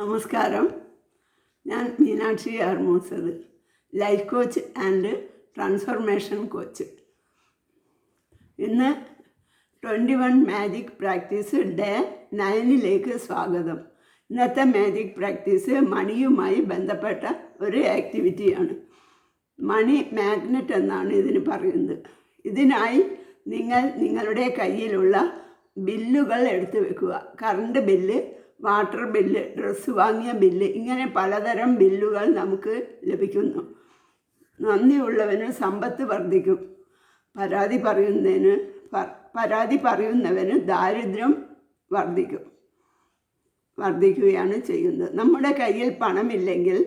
നമസ്കാരം. ഞാൻ Meenakshi ആർമോസത് life coach and transformation coach ഇന്ന് twenty one magic practice day നയനിലേക്ക് സ്വാഗതം. ഇന്നത്തെ മാജിക് പ്രാക്ടീസ് മണിയുമായി ബന്ധപ്പെട്ട ഒരു ആക്ടിവിറ്റിയാണ് മണി മാഗ്നറ്റ് എന്നാണ് ഇതിന് പറയുന്നത്. ഇതിനായി നിങ്ങൾ നിങ്ങളുടെ കയ്യിലുള്ള ബില്ലുകൾ എടുത്തു വെക്കുക. Current bill water bill dress വാങ്ങിയ ബില്ല് ഇങ്ങനെ പലതരം ബില്ലുകൾ നമുക്ക് ലഭിക്കുന്നു. നന്ദിയുള്ളവന് സമ്പത്ത് വർദ്ധിക്കും. പരാതി പറയുന്നതിന് പരാതി പറയുന്നവന് ദാരിദ്ര്യം വർദ്ധിക്കും വർദ്ധിക്കുകയാണ് ചെയ്യുന്നത്. നമ്മുടെ കയ്യിൽ പണമില്ലെങ്കിൽ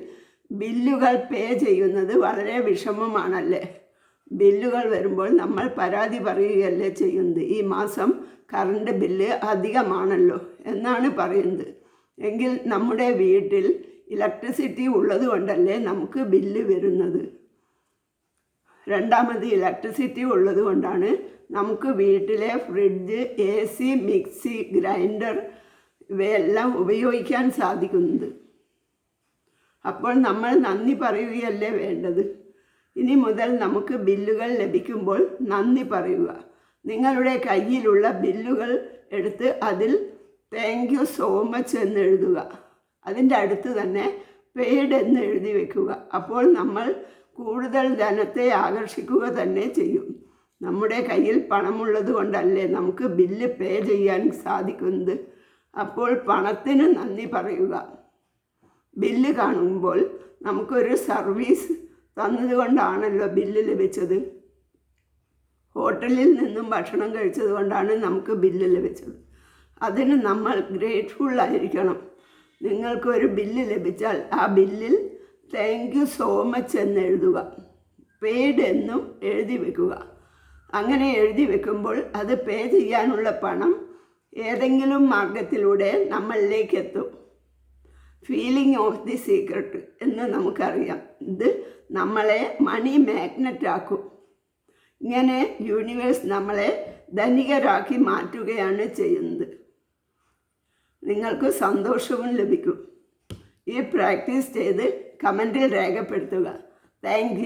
ബില്ലുകൾ പേ ചെയ്യുന്നത് വളരെ വിഷമമാണല്ലേ? ബില്ലുകൾ വരുമ്പോൾ നമ്മൾ പരാതി പറയുകയല്ലേ ചെയ്യുന്നത്? ഈ മാസം കറണ്ട് ബില്ല് അധികമാണല്ലോ എന്നാണ് പറയുന്നത്. എങ്കിൽ നമ്മുടെ വീട്ടിൽ ഇലക്ട്രിസിറ്റി ഉള്ളത് കൊണ്ടല്ലേ നമുക്ക് ബില്ല് വരുന്നത്? രണ്ടാമത് ഇലക്ട്രിസിറ്റി ഉള്ളത് കൊണ്ടാണ് നമുക്ക് വീട്ടിലെ fridge A C mixie grinder ഇവയെല്ലാം ഉപയോഗിക്കാൻ സാധിക്കുന്നത്. അപ്പോൾ നമ്മൾ നന്ദി പറയുകയല്ലേ വേണ്ടത്? ഇനി മുതൽ നമുക്ക് ബില്ലുകൾ ലഭിക്കുമ്പോൾ നന്ദി പറയുക. നിങ്ങളുടെ കയ്യിലുള്ള ബില്ലുകൾ എടുത്ത് അതിൽ താങ്ക് യു സോ മച്ച് എന്ന് എഴുതുക. അതിന്റെ അടുത്ത് തന്നെ പെയ്ഡ് എന്ന് എഴുതി വെക്കുക. അപ്പോൾ നമ്മൾ കൂടുതൽ ധനത്തെ ആകർഷിക്കുക തന്നെ ചെയ്യും. നമ്മുടെ കയ്യിൽ പണമുള്ളത് കൊണ്ടല്ലേ നമുക്ക് ബില്ല് പേ ചെയ്യാൻ സാധിക്കുന്നത്? അപ്പോൾ പണത്തിന് നന്ദി പറയുക. ബില്ല് കാണുമ്പോൾ നമുക്കൊരു സർവീസ് തന്നതുകൊണ്ടാണല്ലോ ബില്ല് ലഭിച്ചത്. ഹോട്ടലിൽ നിന്നും ഭക്ഷണം കഴിച്ചത് കൊണ്ടാണ് നമുക്ക് ബില്ല് ലഭിച്ചത്. അതിന് നമ്മൾ ഗ്രേറ്റ്ഫുൾ ആയിരിക്കണം. നിങ്ങൾക്കൊരു ബില്ല് ലഭിച്ചാൽ ആ ബില്ലിൽ താങ്ക് യു സോ മച്ച് എന്ന് എഴുതുക. പെയ്ഡ് എന്നും എഴുതി വെക്കുക. അങ്ങനെ എഴുതി വെക്കുമ്പോൾ അത് പേ ചെയ്യാനുള്ള പണം ഏതെങ്കിലും മാർഗത്തിലൂടെ നമ്മളിലേക്ക് എത്തും. ഫീലിംഗ് ഓഫ് ദി സീക്രട്ട് എന്ന് നമുക്കറിയാം. ഇത് നമ്മളെ മണി മാഗ്നറ്റ് ആക്കും. ഇങ്ങനെ യൂണിവേഴ്സ് നമ്മളെ ധനികരാക്കി മാറ്റുകയാണ് ചെയ്യുന്നത്. നിങ്ങൾക്ക് സന്തോഷവും ലഭിക്കും. ഈ പ്രാക്ടീസ് ചെയ്ത് കമന്റിൽ രേഖപ്പെടുത്തുക. താങ്ക്